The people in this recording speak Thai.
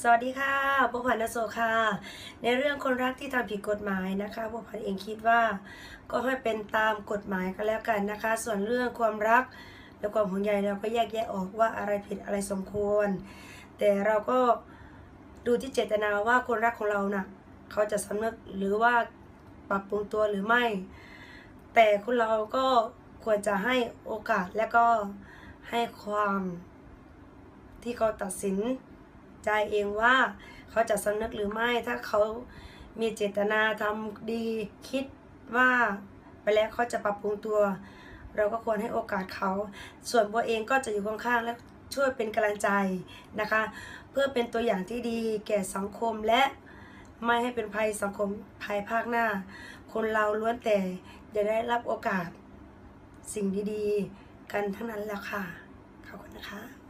สวัสดีค่ะบัวผันนโซค่ะ ในเรื่องคนรักที่ทำผิดกฎหมายนะคะบัวผันเองคิดว่าก็ให้เป็นตามกฎหมายก็แล้วกันนะคะ ส่วนเรื่องความรักและความห่วงใยเราก็แยกแยะออกว่าอะไรผิดอะไรสมควร แต่เราก็ดูที่เจตนาว่าคนรักของเราน่ะเขาจะสำนึกหรือว่าปรับปรุงตัวหรือไม่ แต่คุณเราก็ควรจะให้โอกาสและก็ให้ความที่เขาตัดสิน ใจเองว่า เขาจะสำนึกหรือไม่ ถ้าเขามีเจตนาทำดีคิดว่าไปแล้วเขาจะปรับปรุงตัว เราก็ควรให้โอกาสเขา ส่วนบัวเองก็จะอยู่ข้างๆและช่วยเป็นกำลังใจนะคะ เพื่อเป็นตัวอย่างที่ดีแก่สังคมและไม่ให้เป็นภัยสังคมภายภาคหน้า คนเราล้วนแต่จะได้รับโอกาสสิ่งดีๆ กันทั้งนั้นแหละค่ะ ขอบคุณนะคะ